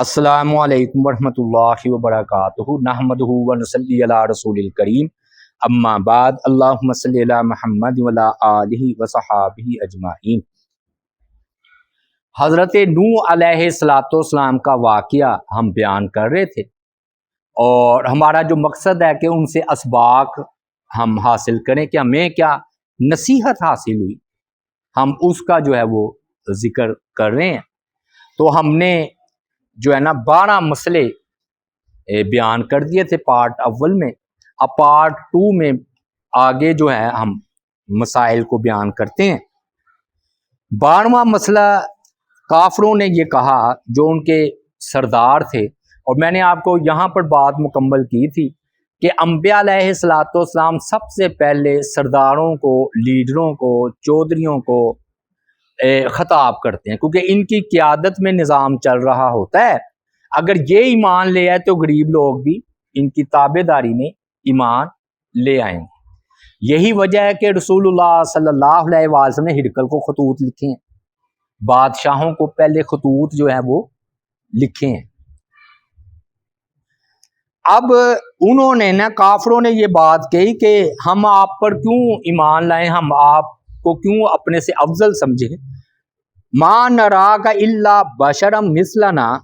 السلام علیکم ورحمۃ اللہ وبرکاتہ۔ نحمد صلی اللہ رسول الکریم۔ اما بعد، اللہم صلی اللہ محمد ولا آلہ وصحابہ اجمعین۔ حضرت نو علیہ السلاۃ والسلام کا واقعہ ہم بیان کر رہے تھے۔ اور ہمارا جو مقصد ہے کہ ان سے اسباق ہم حاصل کریں کہ ہمیں کیا نصیحت حاصل ہوئی۔ ہم اس کا جو ہے وہ ذکر کر رہے ہیں۔ تو ہم نے جو ہے نا بارہ مسئلے بیان کر دیے تھے پارٹ اول میں۔ اب پارٹ ٹو میں آگے جو ہے ہم مسائل کو بیان کرتے ہیں۔ بارہواں مسئلہ کافروں نے یہ کہا جو ان کے سردار تھے، اور میں نے آپ کو یہاں پر بات مکمل کی تھی کہ انبیاء علیہ السلاۃ والسلام سب سے پہلے سرداروں کو، لیڈروں کو، چودھریوں کو خطاب کرتے ہیں، کیونکہ ان کی قیادت میں نظام چل رہا ہوتا ہے۔ اگر یہ ایمان لے آئے تو غریب لوگ بھی ان کی تابے داری میں ایمان لے آئیں گے۔ یہی وجہ ہے کہ رسول اللہ صلی اللہ علیہ وسلم نے ہرکل کو خطوط لکھے ہیں۔ بادشاہوں کو پہلے خطوط جو ہے وہ لکھے ہیں۔ اب انہوں نے نا کافروں نے یہ بات کہی کہ ہم آپ پر کیوں ایمان لائیں، ہم آپ کو کیوں اپنے سے افضل سمجھے؟ ماں نرا کا اللہ بشرم مثلنا۔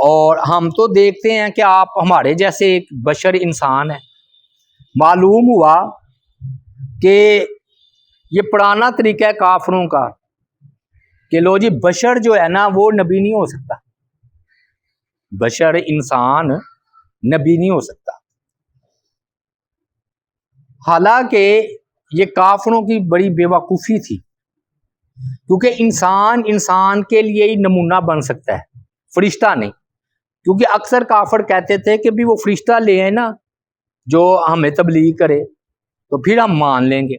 اور ہم تو دیکھتے ہیں کہ آپ ہمارے جیسے ایک بشر انسان ہے معلوم ہوا کہ یہ پرانا طریقہ ہے کافروں کا کہ لو جی بشر جو ہے نا وہ نبی نہیں ہو سکتا۔ بشر انسان نبی نہیں ہو سکتا۔ حالانکہ یہ کافروں کی بڑی بے وقوفی تھی۔ کیونکہ انسان انسان کے لیے ہی نمونہ بن سکتا ہے، فرشتہ نہیں۔ کیونکہ اکثر کافر کہتے تھے کہ بھی وہ فرشتہ لے آئے نا، جو ہمیں تبلیغ کرے، تو پھر ہم مان لیں گے۔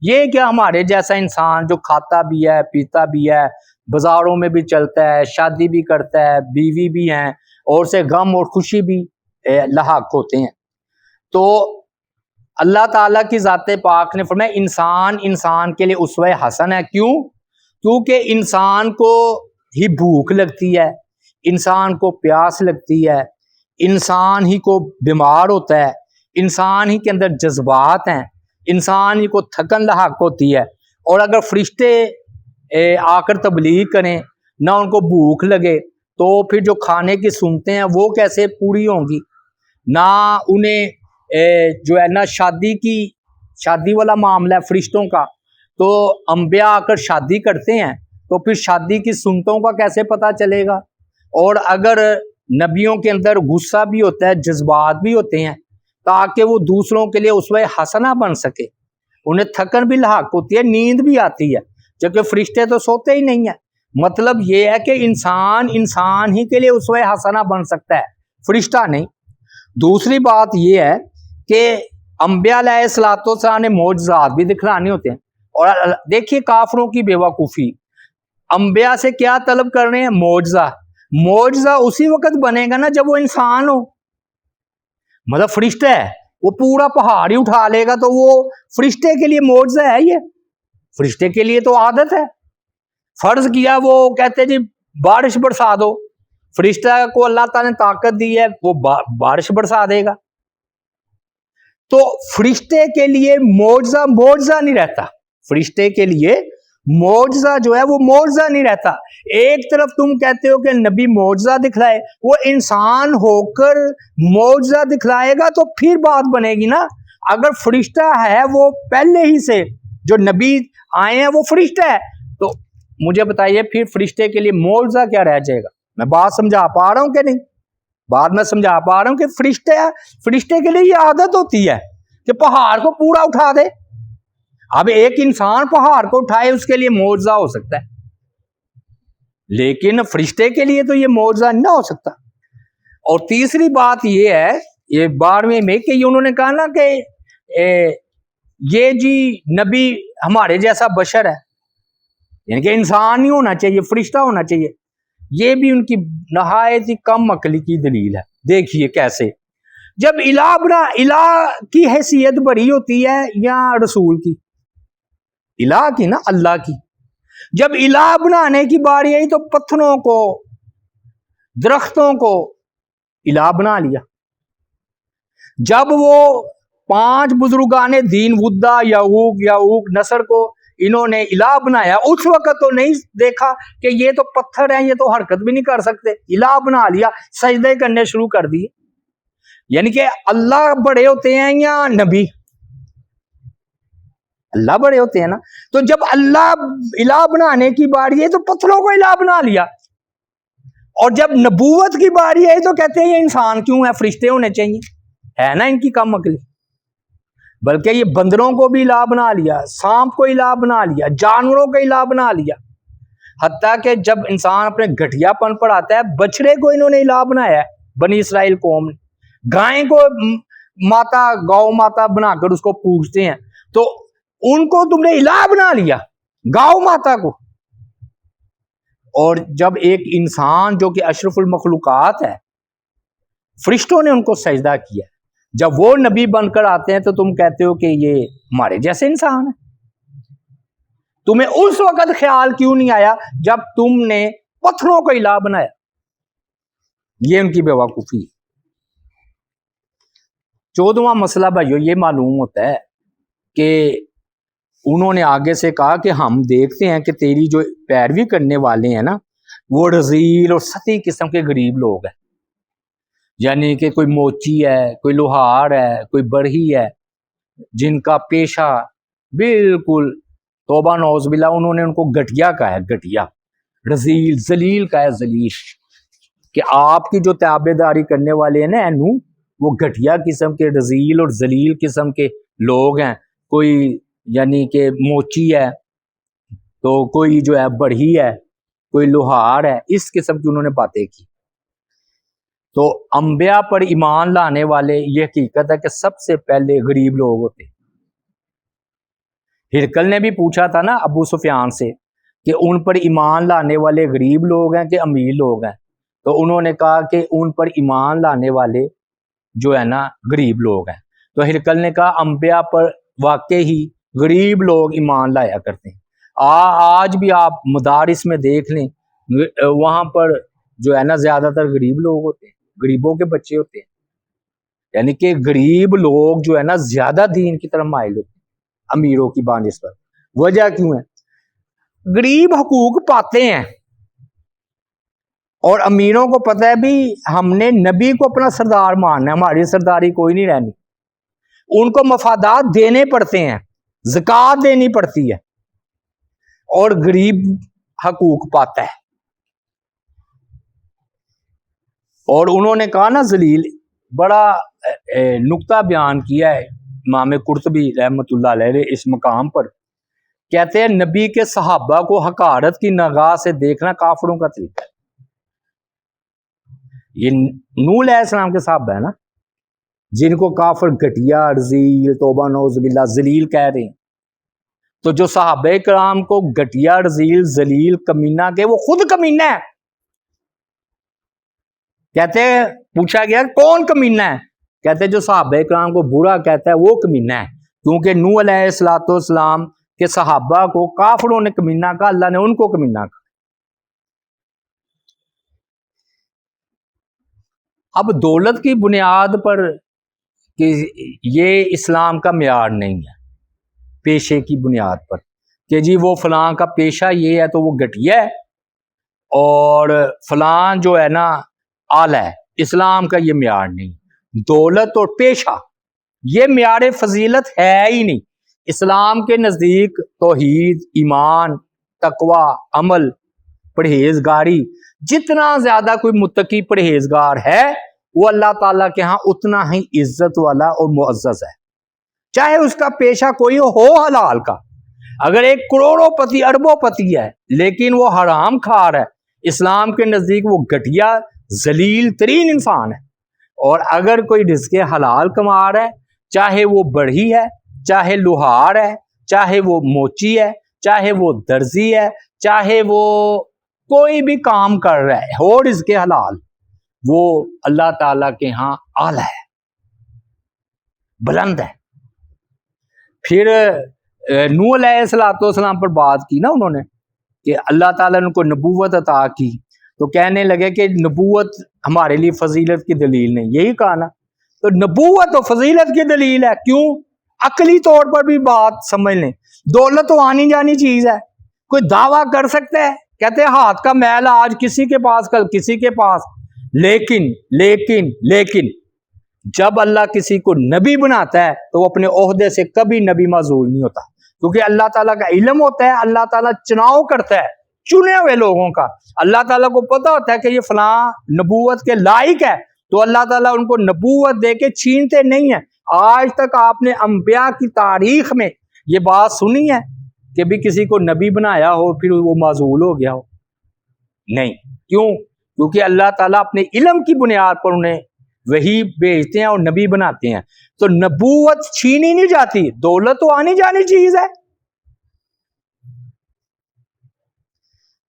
یہ کیا ہمارے جیسا انسان جو کھاتا بھی ہے، پیتا بھی ہے، بازاروں میں بھی چلتا ہے، شادی بھی کرتا ہے، بیوی بھی ہیں، اور سے غم اور خوشی بھی لاحق ہوتے ہیں۔ تو اللہ تعالیٰ کی ذات پاک نے فرمایا، انسان انسان کے لیے اسوہ حسن ہے۔ کیوں؟ کیونکہ انسان کو ہی بھوک لگتی ہے، انسان کو پیاس لگتی ہے۔ انسان ہی کو بیمار ہوتا ہے، انسان ہی کے اندر جذبات ہیں۔ انسان ہی کو تھکن لحق ہوتی ہے۔ اور اگر فرشتے آ کر تبلیغ کریں، نہ ان کو بھوک لگے، تو پھر جو کھانے کی سنتے ہیں، وہ کیسے پوری ہوں گی؟ نہ انہیں جو ہے نا، شادی کی، شادی والا معاملہ ہے فرشتوں کا۔ تو انبیاء آ کر شادی کرتے ہیں، تو پھر شادی کی سنتوں کا کیسے پتہ چلے گا؟ اور اگر نبیوں کے اندر غصہ بھی ہوتا ہے، جذبات بھی ہوتے ہیں، تاکہ وہ دوسروں کے لیے اس وقت حسنا بن سکے۔ انہیں تھکن بھی لاحق ہوتی ہے، نیند بھی آتی ہے، جبکہ فرشتے تو سوتے ہی نہیں ہیں۔ مطلب یہ ہے کہ انسان انسان ہی کے لیے اس وقت حسنا بن سکتا ہے، فرشتہ نہیں۔ دوسری بات یہ ہے کہ انبیاء علیہ السلاۃ والسلام نے معجزات بھی دکھلانے ہوتے ہیں۔ اور دیکھیے کافروں کی بے وقوفی انبیاء سے کیا طلب کر رہے ہیں؟ معجزہ۔ معجزہ اسی وقت بنے گا نا جب وہ انسان ہو۔ مطلب فرشتہ ہے۔ وہ پورا پہاڑ ہی اٹھا لے گا تو وہ فرشتے کے لیے معجزہ ہے یہ۔ فرشتے کے لیے تو عادت ہے۔ فرض کیا وہ کہتے جی بارش برسا دو۔ فرشتہ کو اللہ تعالیٰ نے طاقت دی ہے، وہ بارش برسا دے گا۔ تو فرشتے کے لیے معجزہ معجزہ نہیں رہتا۔ فرشتے کے لیے معجزہ جو ہے وہ معجزہ نہیں رہتا۔ ایک طرف تم کہتے ہو کہ نبی معجزہ دکھلائے، وہ انسان ہو کر معجزہ دکھلائے گا تو پھر بات بنے گی نا۔ اگر فرشتہ ہے وہ پہلے ہی سے جو نبی آئے ہیں وہ فرشتہ ہے۔ تو مجھے بتائیے پھر فرشتے کے لیے معجزہ کیا رہ جائے گا؟ میں بات سمجھا پا رہا ہوں کہ نہیں؟ بعد میں سمجھا پا رہا ہوں کہ فرشتے فرشتے کے لیے یہ عادت ہوتی ہے۔ کہ پہاڑ کو پورا اٹھا دے۔ اب ایک انسان پہاڑ کو اٹھائے، اس کے لیے معاوضہ ہو سکتا ہے۔ لیکن فرشتے کے لیے تو یہ معاوضہ نہ ہو سکتا۔ اور تیسری بات یہ ہے، یہ بارہویں میں کہ انہوں نے کہا نا کہ یہ جی نبی ہمارے جیسا بشر ہے۔ یعنی کہ انسان ہی ہونا چاہیے، فرشتہ ہونا چاہیے۔ یہ بھی ان کی نہایت ہی کم عقلی کی دلیل ہے۔ دیکھیے کیسے جب الہ بنا، الہ کی حیثیت بڑی ہوتی ہے یا رسول کی؟ الہ کی نا، اللہ کی۔ جب الہ بنانے کی باری آئی تو پتھروں کو، درختوں کو الہ بنا لیا۔ جب وہ پانچ بزرگان دین ودا یعوق یعوق نصر کو انہوں نے الہ بنایا، اس وقت تو نہیں دیکھا کہ یہ تو پتھر ہیں، یہ تو حرکت بھی نہیں کر سکتے۔ الہ بنا لیا، سجدے کرنے شروع کر دیے۔ یعنی کہ اللہ بڑے ہوتے ہیں یا نبی؟ اللہ بڑے ہوتے ہیں نا۔ تو جب اللہ الہ بنانے کی باری ہے تو پتھروں کو الہ بنا لیا۔ اور جب نبوت کی باری ہے تو کہتے ہیں یہ انسان کیوں ہے؟ فرشتے ہونے چاہیے۔ ہے نا ان کی کم عقلی بلکہ یہ بندروں کو بھی الہ بنا لیا، سانپ کو الہ بنا لیا، جانوروں کو الہ بنا لیا۔ حتیٰ کہ جب انسان اپنے گٹیا پن پر آتا ہے، بچڑے کو انہوں نے الہ بنایا ہے، بنی اسرائیل قوم نے۔ گائے کو ماتا گاؤ ماتا بنا کر اس کو پوچھتے ہیں۔ تو ان کو تم نے الہ بنا لیا گاؤ ماتا کو۔ اور جب ایک انسان جو کہ اشرف المخلوقات ہے، فرشتوں نے ان کو سجدہ کیا۔ جب وہ نبی بن کر آتے ہیں تو تم کہتے ہو کہ یہ ہمارے جیسے انسان ہے۔ تمہیں اس وقت خیال کیوں نہیں آیا جب تم نے پتھروں کو الہ بنایا؟ یہ ان کی بے وقوفی ہے۔ چودواں مسئلہ بھائیو یہ معلوم ہوتا ہے کہ انہوں نے آگے سے کہا کہ ہم دیکھتے ہیں کہ تیری جو پیروی کرنے والے ہیں نا، وہ رزیل اور ستی قسم کے غریب لوگ ہیں۔ یعنی کہ کوئی موچی ہے، کوئی لوہار ہے، کوئی بڑھی ہے، جن کا پیشہ بالکل توبہ نوز بلا انہوں نے ان کو گٹیا کا ہے، گٹیا۔ رزیل زلیل کا ہے زلیل کہ آپ کی جو تابے داری کرنے والے ہیں نا اینو وہ گھٹیا قسم کے، رزیل اور ذلیل قسم کے لوگ ہیں۔ کوئی یعنی کہ موچی ہے تو کوئی جو ہے بڑھی ہے، کوئی لوہار ہے، اس قسم کی انہوں نے باتیں کی۔ تو انبیاء پر ایمان لانے والے، یہ حقیقت ہے کہ سب سے پہلے غریب لوگ ہوتے۔ ہرکل نے بھی پوچھا تھا نا ابو سفیان سے کہ ان پر ایمان لانے والے غریب لوگ ہیں کہ امیر لوگ ہیں؟ تو انہوں نے کہا کہ ان پر ایمان لانے والے جو ہے نا غریب لوگ ہیں۔ تو ہرکل نے کہا امبیا پر واقع ہی غریب لوگ ایمان لایا کرتے ہیں۔ آ، آج بھی آپ مدارس میں دیکھ لیں، وہاں پر جو ہے نا زیادہ تر غریب لوگ ہوتے ہیں، غریبوں کے بچے ہوتے ہیں۔ یعنی کہ غریب لوگ جو ہے نا زیادہ دین کی طرف مائل ہوتے ہیں، امیروں کی بانس پر۔ وجہ کیوں ہے؟ غریب حقوق پاتے ہیں۔ اور امیروں کو پتہ ہے بھی ہم نے نبی کو اپنا سردار ماننا ہے، ہماری سرداری کوئی نہیں رہنی۔ ان کو مفادات دینے پڑتے ہیں، زکات دینی پڑتی ہے۔ اور غریب حقوق پاتا ہے۔ اور انہوں نے کہا نا زلیل بڑا نقطہ بیان کیا ہے امام قرطبی رحمت اللہ علیہ اس مقام پر۔ کہتے ہیں نبی کے صحابہ کو حکارت کی نگاہ سے دیکھنا کافروں کا طریقہ ہے۔ یہ نو علیہ السلام کے صاحب ہے نا، جن کو کافر گٹیا رزیل توبہ نوز باللہ زلیل کہہ رہے ہیں۔ تو جو صحابہ کرام کو گٹیا رزیل زلیل کمینہ کے، وہ خود کمینہ ہے۔ کہتے پوچھا گیا، کون کمینہ ہے؟ کہتے جو صحابہ کرام کو برا کہتا ہے، وہ کمینہ ہے۔ کیونکہ نو علیہ السلاۃ والسلام کے صحابہ کو کافروں نے کمینہ کہا، اللہ نے ان کو کمینہ کہا۔ اب دولت کی بنیاد پر کہ یہ اسلام کا معیار نہیں ہے، پیشے کی بنیاد پر۔ کہ جی وہ فلاں کا پیشہ یہ ہے تو وہ گٹیا ہے اور فلاں جو ہے نا آل ہے، اسلام کا یہ معیار نہیں۔ دولت اور پیشہ، یہ معیار فضیلت ہے ہی نہیں۔ اسلام کے نزدیک توحید، ایمان تقوا عمل، پرہیزگاری جتنا زیادہ کوئی متقی پرہیزگار ہے، وہ اللہ تعالیٰ کے ہاں اتنا ہی عزت والا اور معزز ہے۔ چاہے اس کا پیشہ کوئی ہو حلال کا، اگر ایک کروڑوں پتی، اربوں پتی ہے، لیکن وہ حرام کھار ہے۔ اسلام کے نزدیک وہ گٹیا ذلیل ترین انسان ہے۔ اور اگر کوئی رزق حلال کما رہا ہے، چاہے وہ بڑھی ہے، چاہے لوہار ہے، چاہے وہ موچی ہے، چاہے وہ درزی ہے، چاہے وہ کوئی بھی کام کر رہا ہے ہو اس کے حلال، وہ اللہ تعالی کے ہاں آلہ ہے، بلند ہے۔ پھر نو علیہ السلاۃ والسلام پر بات کی نا انہوں نے، کہ اللہ تعالیٰ نے ان کو نبوت عطا کی۔ تو کہنے لگے کہ نبوت ہمارے لیے فضیلت کی دلیل نہیں، یہی کہا نا۔ تو نبوت تو فضیلت کی دلیل ہے، کیوں؟ عقلی طور پر بھی بات سمجھ لیں۔ دولت تو آنی جانی چیز ہے، کوئی دعویٰ کر سکتا ہے؟ کہتے ہیں ہاتھ کا میل آج کسی کے پاس، کل کسی کے پاس۔ لیکن لیکن لیکن جب اللہ کسی کو نبی بناتا ہے تو وہ اپنے عہدے سے کبھی نبی معذول نہیں ہوتا۔ کیونکہ اللہ تعالیٰ کا علم ہوتا ہے، اللہ تعالیٰ چناؤ کرتا ہے، چنے ہوئے لوگوں کا۔ اللہ تعالیٰ کو پتا ہوتا ہے کہ یہ فلاں نبوت کے لائق ہے۔ تو اللہ تعالیٰ ان کو نبوت دے کے چھینتے نہیں ہیں۔ آج تک آپ نے انبیاء کی تاریخ میں یہ بات سنی ہے۔ کہ بھی کسی کو نبی بنایا ہو، پھر وہ معذول ہو گیا ہو۔ نہیں، کیوں؟ کیونکہ اللہ تعالیٰ اپنے علم کی بنیاد پر انہیں وہی بھیجتے ہیں اور نبی بناتے ہیں۔ تو نبوت چھینی نہیں جاتی، دولت تو آنی جانی چیز ہے۔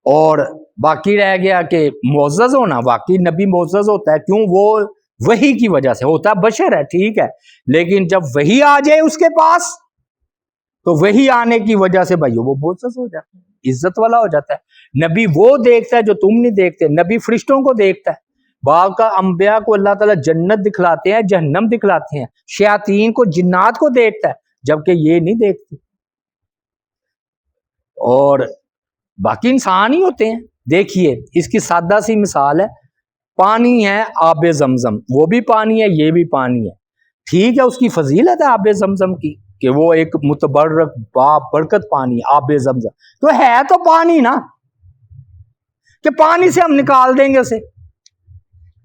اور باقی رہ گیا کہ معزز ہونا، واقعی نبی معزز ہوتا ہے، کیوں؟ وہ وہی کی وجہ سے ہوتا ہے، بشر ہے، ٹھیک ہے۔ لیکن جب وہی آ جائے اس کے پاس تو وہی آنے کی وجہ سے بھائی وہ معزز ہو جاتا ہے، عزت والا ہو جاتا ہے۔ نبی وہ دیکھتا ہے جو تم نہیں دیکھتے، نبی فرشتوں کو دیکھتا ہے۔ باغ کا انبیاء کو اللہ تعالیٰ جنت دکھلاتے ہیں، جہنم دکھلاتے ہیں۔ شیاطین کو، جنات کو دیکھتا ہے، جبکہ یہ نہیں دیکھتے۔ اور باقی انسان ہی ہوتے ہیں۔ دیکھیے، اس کی سادہ سی مثال ہے، پانی ہے آب زمزم۔ وہ بھی پانی ہے، یہ بھی پانی ہے۔ ٹھیک ہے، اس کی فضیلت ہے آب زمزم کی۔ کہ وہ ایک متبرک با برکت پانی، آب زمزم۔ تو ہے تو پانی نا۔ کہ پانی سے ہم نکال دیں گے اسے۔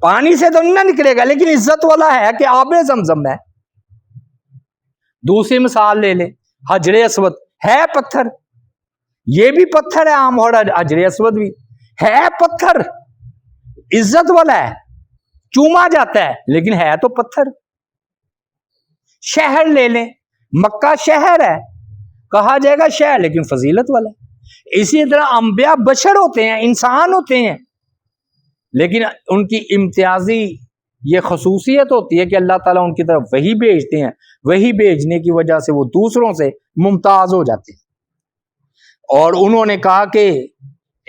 پانی سے تو نہ نکلے گا، لیکن عزت والا ہے کہ آب زمزم ہے۔ دوسری مثال لے لیں، حجر اسود۔ ہے پتھر۔ یہ بھی پتھر ہے عام اور حجر اسود بھی۔ ہے پتھر۔ عزت والا ہے۔ چوما جاتا ہے، لیکن ہے تو پتھر۔ شہر لے لیں۔ مکہ شہر ہے۔ کہا جائے گا شہر، لیکن فضیلت والا اسی طرح انبیاء بشر ہوتے ہیں، انسان ہوتے ہیں۔ لیکن ان کی امتیازی، یہ خصوصیت ہوتی ہے کہ اللہ تعالیٰ ان کی طرف وہی بھیجتے ہیں۔ وہی بھیجنے کی وجہ سے وہ دوسروں سے ممتاز ہو جاتے ہیں۔ اور انہوں نے کہا کہ،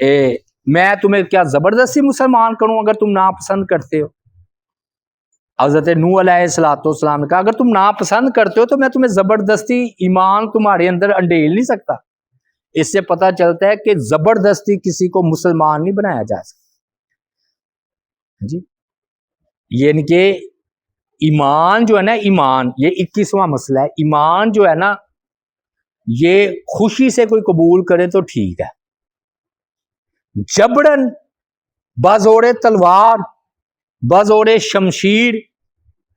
اے، میں تمہیں کیا زبردستی مسلمان کروں اگر تم ناپسند کرتے ہو؟ حضرت نو علیہ السلاۃ والسلام نے کہا، اگر تم ناپسند کرتے ہو تو میں تمہیں زبردستی ایمان تمہارے اندر انڈیل نہیں سکتا۔ اس سے پتہ چلتا ہے کہ زبردستی کسی کو مسلمان نہیں بنایا جا سکتا۔ ہاں جی؟ یعنی کہ ایمان جو ہے نا، ایمان، یہ اکیسواں مسئلہ ہے۔ ایمان جو ہے نا، یہ خوشی سے کوئی قبول کرے تو ٹھیک ہے۔ جبڑن بازوڑ تلوار بازوڑ شمشیر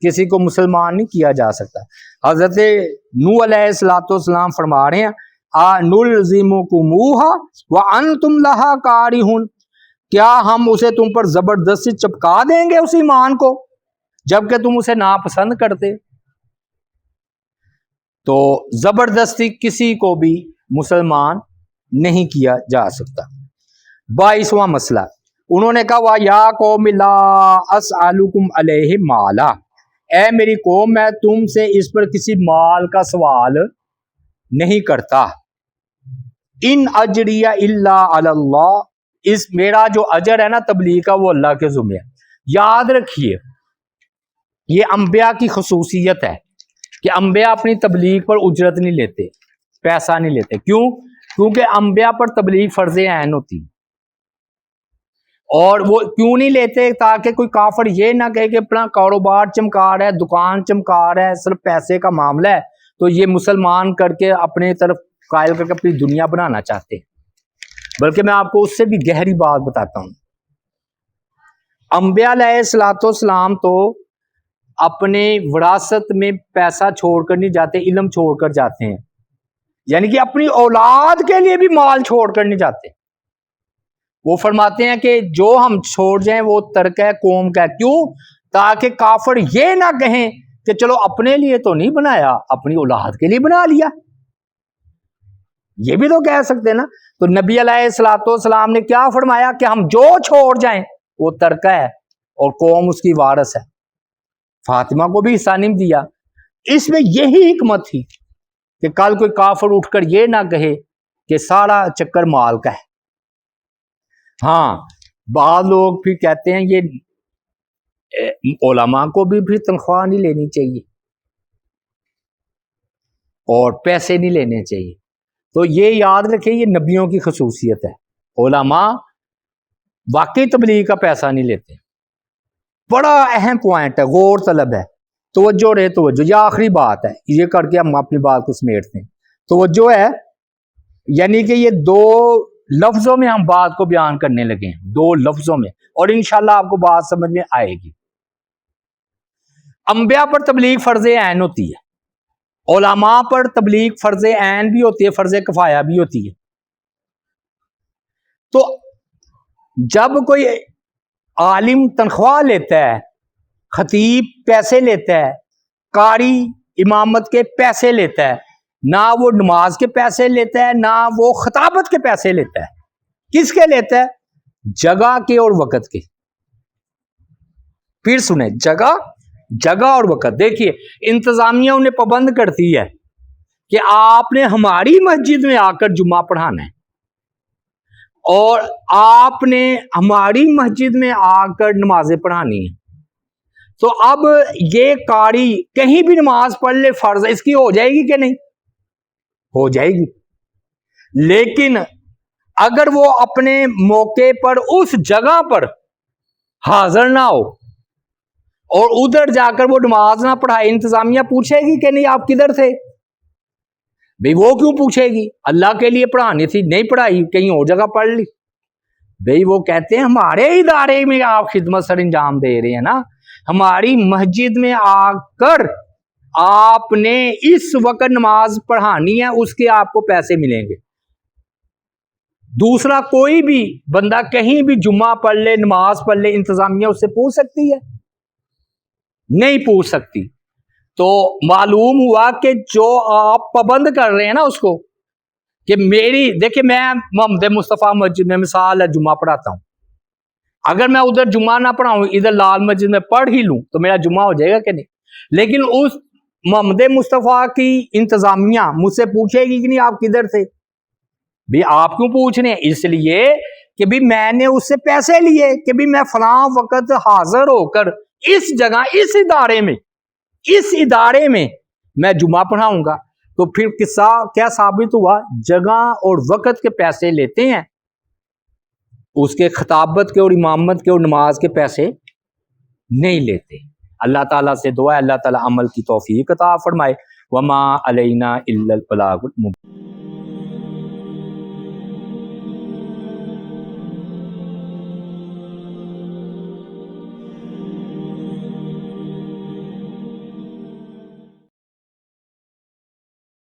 کسی کو مسلمان نہیں کیا جا سکتا۔ حضرت نو علیہ السلاۃ والسلام فرما رہے ہیں آ کو منہ تم لہا کاری ہوں کیا ہم اسے تم پر زبردستی چپکا دیں گے اس ایمان کو، جبکہ تم اسے ناپسند کرتے؟ تو زبردستی کسی کو بھی مسلمان نہیں کیا جا سکتا۔ بائیسواں مسئلہ۔ انہوں نے کہا، یا کو ملا علیہ مالا۔ اے میری قوم، میں تم سے اس پر کسی مال کا سوال نہیں کرتا۔ ان اجریا اللہ اللہ۔ اس میرا جو اجر ہے نا تبلیغ کا، وہ اللہ کے ذمہ ہے۔ یاد رکھیے، یہ انبیاء کی خصوصیت ہے کہ انبیاء اپنی تبلیغ پر اجرت نہیں لیتے، پیسہ نہیں لیتے۔ کیوں؟ کیونکہ انبیاء پر تبلیغ فرض عین ہوتی۔ اور وہ کیوں نہیں لیتے تاکہ کوئی کافر یہ نہ کہے کہ اپنا کاروبار چمکار ہے، دکان چمکار ہے، صرف پیسے کا معاملہ ہے۔ تو یہ مسلمان کر کے اپنے طرف قائل کر کے اپنی دنیا بنانا چاہتے ہیں۔ بلکہ میں آپ کو اس سے بھی گہری بات بتاتا ہوں۔ انبیاء علیہ السلاۃ والسلام تو اپنے وراثت میں پیسہ چھوڑ کر نہیں جاتے، علم چھوڑ کر جاتے ہیں۔ یعنی کہ اپنی اولاد کے لیے بھی مال چھوڑ کر نہیں جاتے۔ وہ فرماتے ہیں کہ جو ہم چھوڑ جائیں وہ ترک ہے، قوم کا کیوں؟ تاکہ کافر یہ نہ کہیں کہ چلو اپنے لیے تو نہیں بنایا، اپنی اولاد کے لیے بنا لیا۔ یہ بھی تو کہہ سکتے نا۔ تو نبی علیہ السلاۃ والسلام نے کیا فرمایا کہ ہم جو چھوڑ جائیں وہ ترکہ ہے اور قوم اس کی وارث ہے۔ فاطمہ کو بھی حصہ نہیں دیا۔ اس میں یہی حکمت تھی کہ کل کوئی کافر اٹھ کر یہ نہ کہے کہ سارا چکر مال کا ہے۔ ہاں بعض لوگ پھر کہتے ہیں یہ علماء کو بھی پھر تنخواہ نہیں لینی چاہیے۔ اور پیسے نہیں لینے چاہیے۔ تو یہ یاد رکھیں، یہ نبیوں کی خصوصیت ہے۔ علماء واقعی تبلیغ کا پیسہ نہیں لیتے۔ بڑا اہم پوائنٹ ہے، غور طلب ہے۔ توجہ رہے، توجہ۔ یہ آخری بات ہے۔ یہ کر کے ہم اپنی بات کو سمیٹتے ہیں۔ توجہ ہے یعنی کہ یہ دو لفظوں میں ہم بات کو بیان کرنے لگے ہیں، دو لفظوں میں، اور انشاءاللہ آپ کو بات سمجھ میں آئے گی۔ انبیاء پر تبلیغ فرض عین ہوتی ہے، علماء پر تبلیغ فرض عین بھی ہوتی ہے، فرض کفایہ بھی ہوتی ہے۔ تو جب کوئی عالم تنخواہ لیتا ہے، خطیب پیسے لیتا ہے، قاری امامت کے پیسے لیتا ہے نہ وہ نماز کے پیسے لیتا ہے، نہ وہ خطابت کے پیسے لیتا ہے۔ کس کے لیتا ہے؟ جگہ کے اور وقت کے۔ پھر سنیں، جگہ جگہ اور وقت۔ دیکھیے، انتظامیہ انہیں پابند کرتی ہے کہ آپ نے ہماری مسجد میں آ کر جمعہ پڑھانا ہے۔ اور آپ نے ہماری مسجد میں آ کر نمازیں پڑھانی ہیں۔ تو اب یہ قاری کہیں بھی نماز پڑھ لے، فرض اس کی ہو جائے گی کہ نہیں؟ ہو جائے گی۔ لیکن اگر وہ اپنے موقع پر اس جگہ پر حاضر نہ ہو اور ادھر جا کر وہ نماز نہ پڑھائے، انتظامیہ پوچھے گی کہ نہیں، آپ کدھر تھے؟ بھئی وہ کیوں پوچھے گی؟ اللہ کے لیے پڑھانی تھی، نہیں پڑھائی، کہیں اور جگہ پڑھ لی۔ بھئی وہ کہتے ہیں، ہمارے ادارے میں آپ خدمت سر انجام دے رہے ہیں نا۔ ہماری مسجد میں آ کر آپ نے اس وقت نماز پڑھانی ہے، اس کے آپ کو پیسے ملیں گے۔ دوسرا، کوئی بھی بندہ کہیں بھی جمعہ پڑھ لے، نماز پڑھ لے، انتظامیہ اس سے پوچھ سکتی ہے۔ نہیں پوچھ سکتی۔ تو معلوم ہوا کہ جو آپ پابند کر رہے ہیں نا اس کو، کہ میری، دیکھیں میں محمد مصطفیٰ مسجد میں مثال ہے، جمعہ پڑھاتا ہوں۔ اگر میں ادھر جمعہ نہ پڑھاؤں، ادھر لال مسجد میں پڑھ ہی لوں، تو میرا جمعہ ہو جائے گا کہ نہیں؟ لیکن اس محمد مصطفیٰ کی انتظامیہ مجھ سے پوچھے گی کہ نہیں آپ کدھر تھے بھی آپ کیوں پوچھ رہے ہیں اس لیے کہ بھی میں نے اس سے پیسے لیے کہ بھی میں فلاں وقت حاضر ہو کر اس جگہ، اس ادارے میں، اس ادارے میں میں جمعہ پڑھاؤں گا۔ تو پھر قصہ کیا ثابت ہوا؟ جگہ اور وقت کے پیسے لیتے ہیں۔ اس کے خطابت کے اور امامت کے اور نماز کے پیسے نہیں لیتے۔ اللہ تعالیٰ سے دعا ہے، اللہ تعالیٰ عمل کی توفیق عطا فرمائے۔ وما علینا الا البلاغ المبین